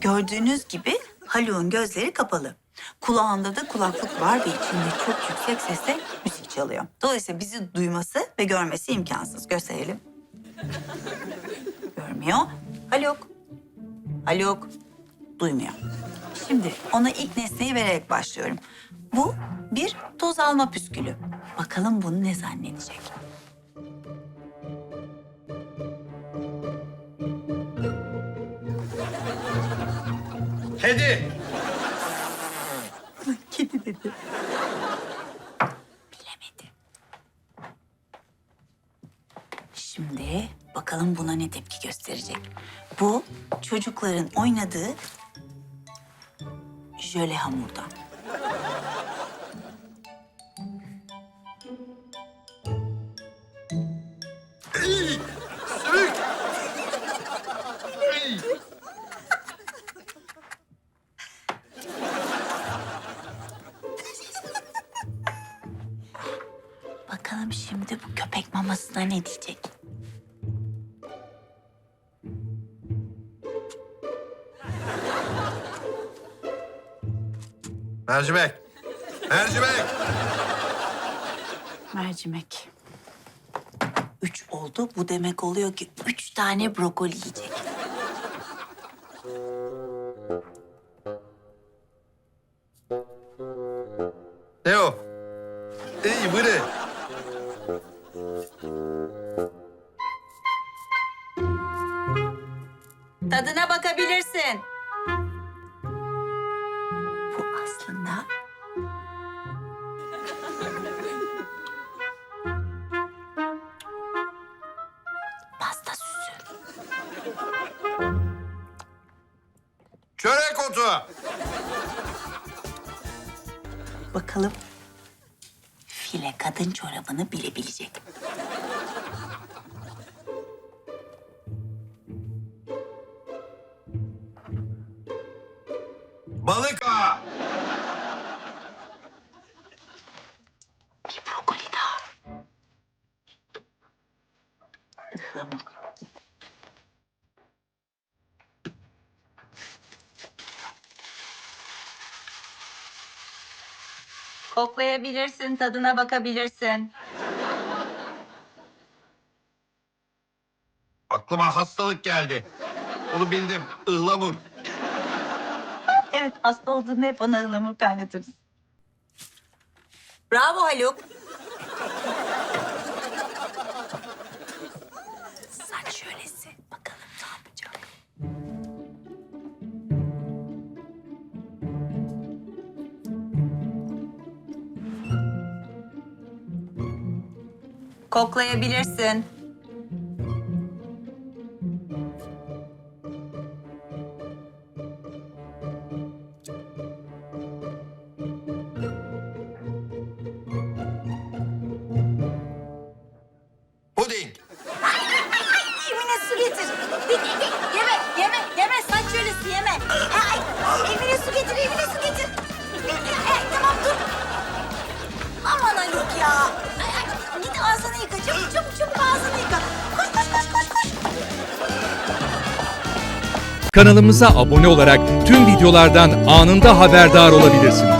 Gördüğünüz gibi Haluk'un gözleri kapalı. Kulağında da kulaklık var ve içinde çok yüksek sesle müzik çalıyor. Dolayısıyla bizi duyması ve görmesi imkansız. Gösterelim. Görmüyor. Haluk. Haluk. Duymuyor. Şimdi ona ilk nesneyi vererek başlıyorum. Bu bir toz alma püskülü. Bakalım bunu ne zannedecek? Kedi. Kedi dedi. Bilemedi. Şimdi bakalım buna ne tepki gösterecek. Bu çocukların oynadığı jöle hamurdan. Bakalım şimdi bu köpek mamasına ne diyecek? Mercimek. Mercimek. Mercimek. Üç oldu. Bu demek oluyor ki üç tane brokoli yiyecek. Ne o? Bu ne? Tadına bakabilirsin. Bu aslında pasta süsü. Çörek otu. Bakalım file kadın çorabını bilebilecek. mi? Balık ağı. Bir brokoli daha. Ihlamur. Koklayabilirsin, tadına bakabilirsin. Aklıma hastalık geldi. Onu bildim. Ihlamur. Evet, hasta olduğunda hep ona ıhlamur kaynatırız. Bravo Haluk. Saç şöylesi. Bakalım ne yapacak. Koklayabilirsin. Su getir. Yeme, yeme, yeme. Saç şölesi yeme. Ay, Emine su getir, Emine su getir. Ay, ay, tamam dur. Aman Haluk ya. Ay, ay, git ağzını yıka. Çabuk, çabuk, çabuk ağzını yıka. Koş, koş, koş, koş, koş. Kanalımıza abone olarak tüm videolardan anında haberdar olabilirsiniz.